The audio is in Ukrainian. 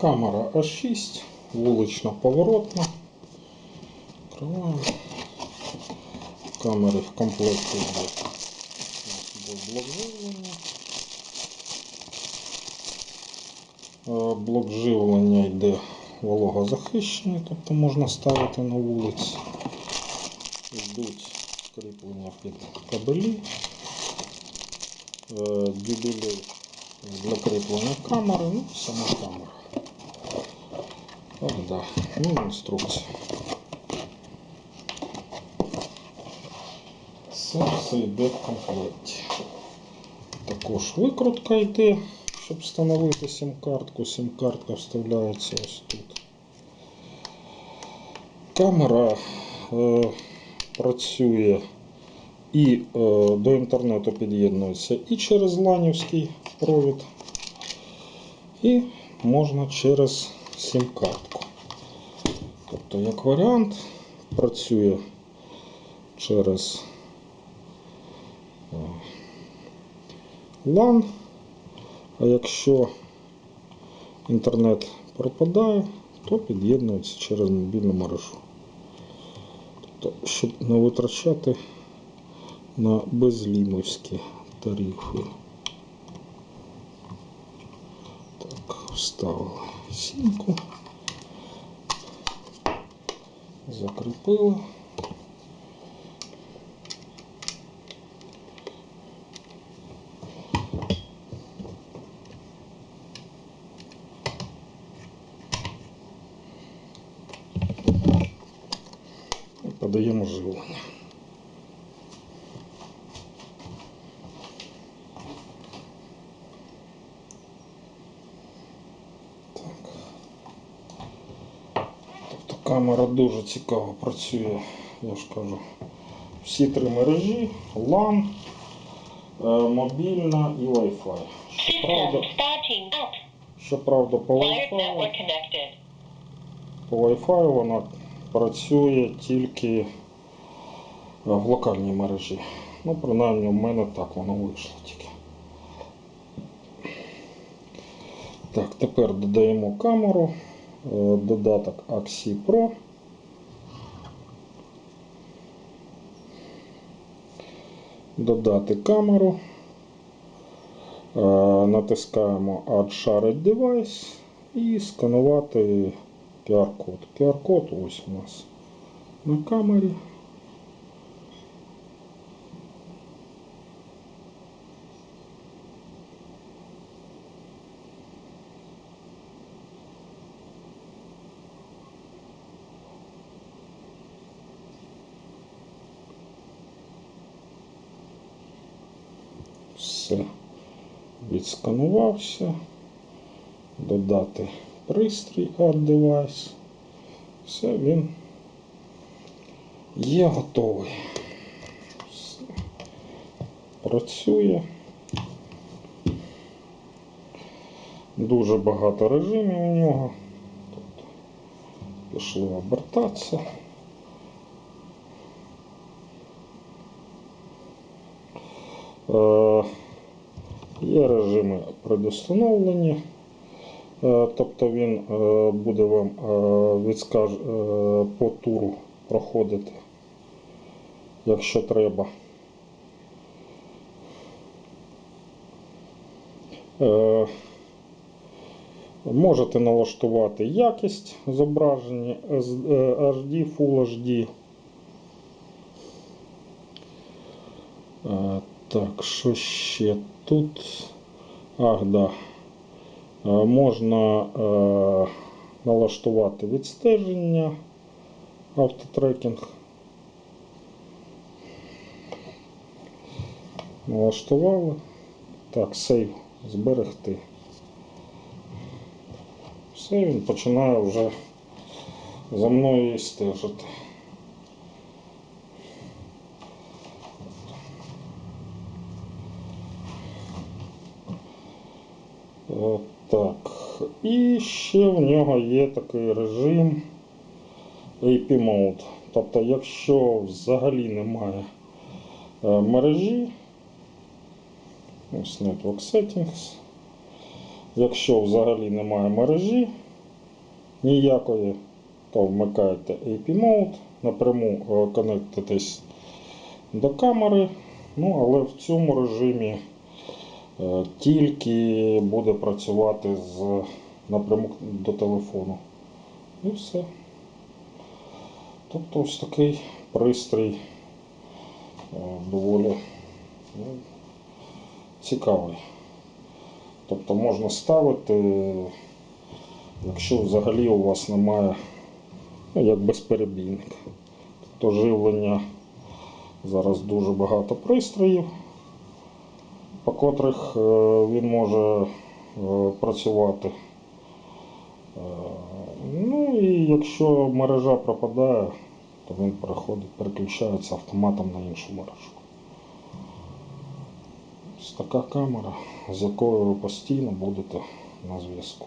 Камера А6, вулична поворотна. Відкриваємо. Камери в комплекті блок живлення. Е, Блок живлення йде вологозахищений, тобто можна ставити на вулиці. Йдуть кріплення під кабелі. Е, Дюбелі для кріплення камери, ну, сама камера. Так, да. Ну, інструкція. Це все йде в комплекті. Також викрутка йде, щоб встановити сім-картку. Сім-картка вставляється ось тут. Камера е, працює і е, до інтернету під'єднується і через ланівський провід, і можна через сім-картку. Тобто, як варіант, працює через е, LAN, а якщо інтернет пропадає, то під'єднується через мобільну мережу. Тобто, щоб не витрачати на безлімовські тарифи. Так, вставили сімку. Закріпили. І подаємо живлення. Камера дуже цікаво працює, я ж кажу. Всі три мережі, LAN, е, мобільна і Wi-Fi. Щоправда, щоправда по Wi-Fi, по Wi-Fi вона працює тільки е, в локальній мережі. Ну, принаймні, в мене так воно вийшло тільки. Так, тепер додаємо камеру, додаток Axi Pro. Додати камеру. Е, Натискаємо Add Shared Device і сканувати QR-код. QR-код ось у нас на камері. Все відсканувався. Додати пристрій Add Device. Все, він є готовий. Все. Працює. Дуже багато режимів у нього. Тобто пішли обертатися. Е, Є режими предустановлені. Е, Тобто він е, буде вам е, відскаж... по туру проходити, якщо треба. Можете налаштувати якість зображення HD, Full HD. Так, що ще тут? Ах, да. Е, Можна е, налаштувати відстеження, автотрекінг. Налаштували. Так, сейв зберегти. Все, він починає вже за мною стежити. Так. І ще в нього є такий режим AP Mode. Тобто, якщо взагалі немає е, мережі, ось Network Settings, якщо взагалі немає мережі, ніякої, то вмикаєте AP Mode, напряму е, конектитесь до камери, ну але в цьому режимі е, тільки буде працювати з напряму до телефону. І все. Тобто ось такий пристрій е, доволі ну, цікавий. Тобто можна ставити, якщо взагалі у вас немає, ну, як безперебійник. Тобто живлення зараз дуже багато пристроїв, по котрих е, він може е, працювати. Е, Ну і якщо мережа пропадає, то він переходить, переключається автоматом на іншу мережу. Ось така камера, з якою ви постійно будете на зв'язку.